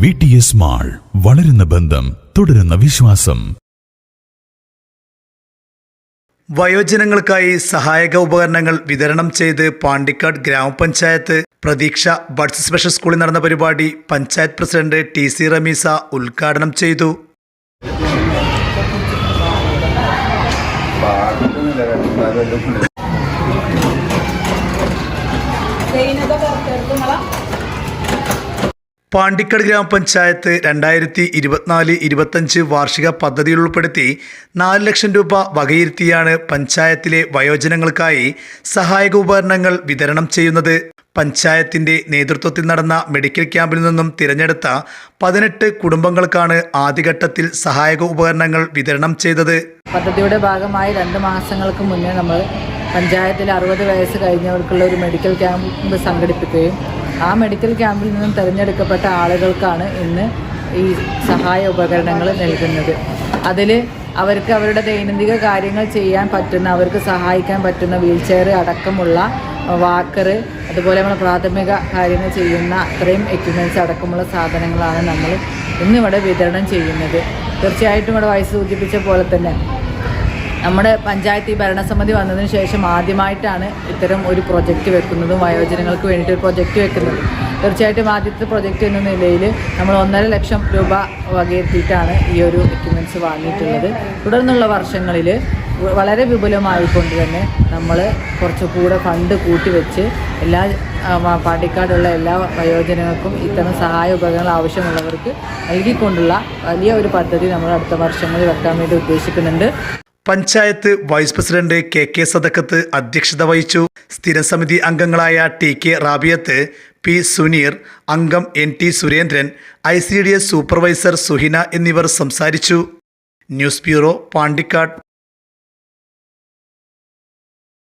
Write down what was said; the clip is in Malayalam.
വി ടി എസ് മാൾ വളരുന്ന ബന്ധം തുടരുന്ന വിശ്വാസം. വയോജനങ്ങൾക്കായി സഹായക ഉപകരണങ്ങൾ വിതരണം ചെയ്ത് പാണ്ടിക്കാട് ഗ്രാമപഞ്ചായത്ത് പ്രതീക്ഷ ബഡ്സ് സ്പെഷ്യൽ സ്കൂളിൽ നടന്ന പരിപാടി panchayat president T C Rameesa ഉദ്ഘാടനം ചെയ്തു. പാണ്ടിക്കാട് ഗ്രാമപഞ്ചായത്ത് രണ്ടായിരത്തി ഇരുപത്തിനാല് ഇരുപത്തഞ്ച് വാർഷിക പദ്ധതിയിൽ ഉൾപ്പെടുത്തി നാല് ലക്ഷം രൂപ വകയിരുത്തിയാണ് പഞ്ചായത്തിലെ വയോജനങ്ങൾക്കായി സഹായക ഉപകരണങ്ങൾ വിതരണം ചെയ്യുന്നത്. പഞ്ചായത്തിന്റെ നേതൃത്വത്തിൽ നടന്ന മെഡിക്കൽ ക്യാമ്പിൽ നിന്നും തിരഞ്ഞെടുത്ത പതിനെട്ട് കുടുംബങ്ങൾക്കാണ് ആദ്യഘട്ടത്തിൽ സഹായക ഉപകരണങ്ങൾ വിതരണം ചെയ്തത്. പദ്ധതിയുടെ ഭാഗമായി രണ്ട് മാസങ്ങൾക്ക് മുന്നേ നമ്മൾ പഞ്ചായത്തിൽ അറുപത് വയസ്സ് കഴിഞ്ഞവർക്കുള്ള ഒരു മെഡിക്കൽ ക്യാമ്പ് സംഘടിപ്പിക്കുകയും ആ മെഡിക്കൽ ക്യാമ്പിൽ നിന്നും തിരഞ്ഞെടുക്കപ്പെട്ട ആളുകൾക്കാണ് ഇന്ന് ഈ സഹായ ഉപകരണങ്ങൾ നൽകുന്നത്. അതിൽ അവർക്ക് അവരുടെ ദൈനംദിന കാര്യങ്ങൾ ചെയ്യാൻ പറ്റുന്ന അവർക്ക് സഹായിക്കാൻ പറ്റുന്ന വീൽ ചെയർ അടക്കമുള്ള വാക്കർ അതുപോലെ നമ്മൾ പ്രാഥമിക കാര്യങ്ങൾ ചെയ്യുന്ന അത്രയും എക്യുപ്മെന്റ്സ് അടക്കമുള്ള സാധനങ്ങളാണ് നമ്മൾ ഇന്നിവിടെ വിതരണം ചെയ്യുന്നത്. തീർച്ചയായിട്ടും ഇവിടെ വയസ്സ് സൂചിപ്പിച്ച പോലെ തന്നെ നമ്മുടെ പഞ്ചായത്ത് ഈ ഭരണസമിതി വന്നതിന് ശേഷം ആദ്യമായിട്ടാണ് ഇത്തരം ഒരു പ്രൊജക്റ്റ് വെക്കുന്നതും വയോജനങ്ങൾക്ക് വേണ്ടിയിട്ട് ഒരു പ്രൊജക്റ്റ് വെക്കുന്നത്. തീർച്ചയായിട്ടും ആദ്യത്തെ പ്രൊജക്റ്റ് എന്ന നിലയിൽ നമ്മൾ ഒന്നര ലക്ഷം രൂപ വകയെത്തിയിട്ടാണ് ഈ ഒരു എക്യുപ്മെന്റ്സ് വാങ്ങിയിട്ടുള്ളത്. തുടർന്നുള്ള വർഷങ്ങളിൽ വളരെ വിപുലമായിക്കൊണ്ട് തന്നെ നമ്മൾ കുറച്ചുകൂടെ ഫണ്ട് കൂട്ടിവെച്ച് എല്ലാ പാണ്ടിക്കാടുള്ള എല്ലാ വയോജനങ്ങൾക്കും ഇത്തരം സഹായ ഉപകരണങ്ങൾ ആവശ്യമുള്ളവർക്ക് നൽകിക്കൊണ്ടുള്ള വലിയ ഒരു പദ്ധതി നമ്മൾ അടുത്ത വർഷങ്ങളിൽ വെക്കാൻ വേണ്ടി ഉദ്ദേശിക്കുന്നുണ്ട്. Panchayat vice president K K Sadakkath അധ്യക്ഷത വഹിച്ചു. സ്ഥിരം സമിതി അംഗങ്ങളായ T K Rabiyath P Suneer അംഗം N T Surendran I C D S supervisor Suhina എന്നിവർ സംസാരിച്ചു. News bureau Pandikkad.